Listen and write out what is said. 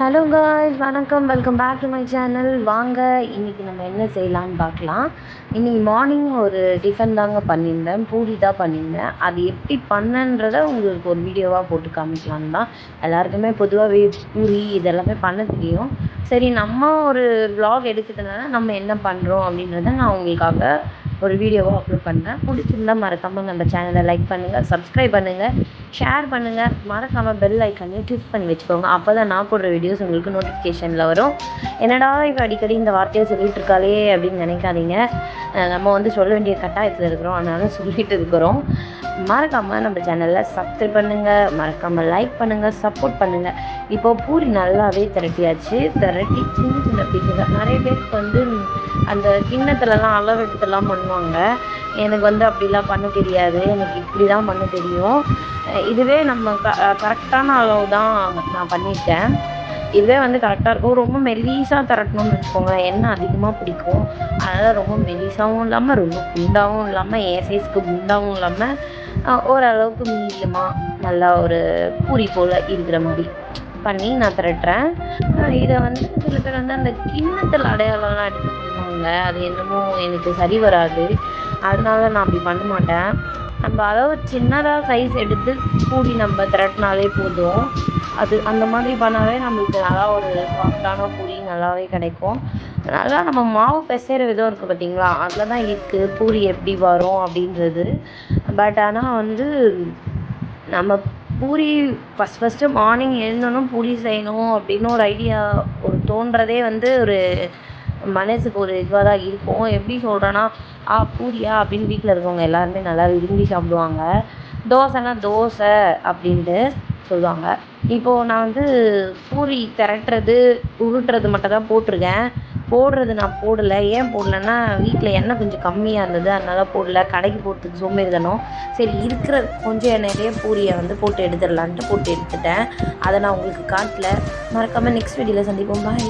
Hello guys வணக்கம். Welcome back to my channel வாங்க இன்றைக்கி நம்ம என்ன செய்யலான்னு பார்க்கலாம். இன்றைக்கி மார்னிங் ஒரு டிஃபன் தாங்க பண்ணியிருந்தேன். பூரி தான் பண்ணியிருந்தேன். அது எப்படி பண்ணன்றதை உங்களுக்கு ஒரு வீடியோவாக போட்டு காமிக்கலான்னு தான் எல்லாருக்குமே பொதுவாகவே பூரி இதெல்லாமே பண்ண தெரியும். சரி நம்ம ஒரு வ்ளாக் எடுக்கிறதுனால நம்ம என்ன பண்ணுறோம் அப்படின்றத நான் உங்களுக்காக ஒரு வீடியோவாக அப்லோட் பண்ணுறேன் பிடிச்சிருந்தா மறக்காமல் நம்ம சேனலை லைக் பண்ணுங்கள் சப்ஸ்கிரைப் பண்ணுங்கள் ஷேர் பண்ணுங்கள் மறக்காமல் பெல் ஐக்கானே கிளிக் பண்ணி வச்சுக்கோங்க. அப்போ தான் நான் போடுற வீடியோஸ் உங்களுக்கு நோட்டிஃபிகேஷனில் வரும். என்னடா இப்போ அடிக்கடி இந்த வார்த்தையை சொல்லிட்டு இருக்காளே அப்படின்னு நினைக்காதீங்க. நம்ம வந்து சொல்ல வேண்டிய கட்டாயத்தில் இருக்கிறோம். அதனால சொல்லிட்டு இருக்கிறோம். மறக்காமல் நம்ம சேனலில் சப்ஸ்கிரைப் பண்ணுங்கள் மறக்காமல் லைக் பண்ணுங்கள் சப்போர்ட் பண்ணுங்கள் இப்போ பூரி நல்லாவே திரட்டியாச்சு. திரட்டி சின்ன சின்ன பீஸுகள் நிறைய பேருக்கு வந்து அந்த கிண்ணத்துலலாம் அளவு எடுத்துலாம் பண்ணுவாங்க. எனக்கு வந்து அப்படிலாம் பண்ண தெரியாது. எனக்கு இப்படி தான் பண்ண தெரியும். இதுவே நம்ம க கரெக்டான அளவு தான் நான் பண்ணியிருக்கேன். இதுவே வந்து கரெக்டாக இருக்கும். ரொம்ப மெல்லிசாக திரட்டணும்னு வச்சுக்கோங்களேன். எண்ணெய் அதிகமாக பிடிக்கும். அதனால் ரொம்ப மெலிசாவும் இல்லாமல் ரொம்ப குண்டாகவும் இல்லாமல் என் சைஸ்க்கு குண்டாகவும் இல்லாமல் ஓரளவுக்கு மீடியமாக நல்லா ஒரு பூரி போல் இருக்கிற மாதிரி பண்ணி நான் திரட்டுறேன். இதை வந்து சில பேர் வந்து அந்த கிண்ணத்தில் அடையாளம்லாம் எடுத்து பண்ணுவாங்க அது என்னமோ எனக்கு சரி வராது. அதனால நான் அப்படி பண்ண மாட்டேன். நம்ம அளவு சின்னதாக சைஸ் எடுத்து பூரி நம்ம திரட்டினாலே போதும். அது அந்த மாதிரி பண்ணாலே நம்மளுக்கு நல்லா ஒரு சாஃப்டான பூரி நல்லாவே கிடைக்கும். நல்லா நம்ம மாவு பிசைகிற விதம் இருக்குது பார்த்தீங்களா அதில் தான் இருக்குது பூரி எப்படி வரும் அப்படின்றது. பட் ஆனால் வந்து நம்ம பூரி ஃபஸ்ட் ஃபஸ்ட்டு மார்னிங் எழுந்தோன்ன பூரி செய்யணும் அப்படின்னு ஒரு ஐடியா ஒரு தோன்றதே வந்து ஒரு மனசுக்கு ஒரு இதுவாக தான் இருக்கும். எப்படி சொல்கிறேன்னா ஆ பூரியா அப்படின்னு வீட்டில் இருக்கவங்க எல்லாருமே நல்லா விரும்பி சாப்பிடுவாங்க. தோசைன்னா தோசை அப்படின்ட்டு சொல்லுவாங்க. இப்போது நான் வந்து பூரி திரட்டுறது உருட்டுறது மட்டும் தான் போட்டிருக்கேன். போடுறது நான் போடலை. ஏன் போடலைன்னா வீட்டில் எண்ணெய் கொஞ்சம் கம்மியாக இருந்தது. அதனால் போடல. கடைக்கு போகிறதுக்கு சோம்பேறித்தனம் சரி இருக்கிற கொஞ்சம் எண்ணெயிலே பூரியை வந்து போட்டு எடுத்துடலான்ட்டு போட்டு எடுத்துட்டேன். அதை நான் உங்களுக்கு காட்டல. மறக்காமல் நெக்ஸ்ட் வீடியோவில் சந்திப்போம். பாய்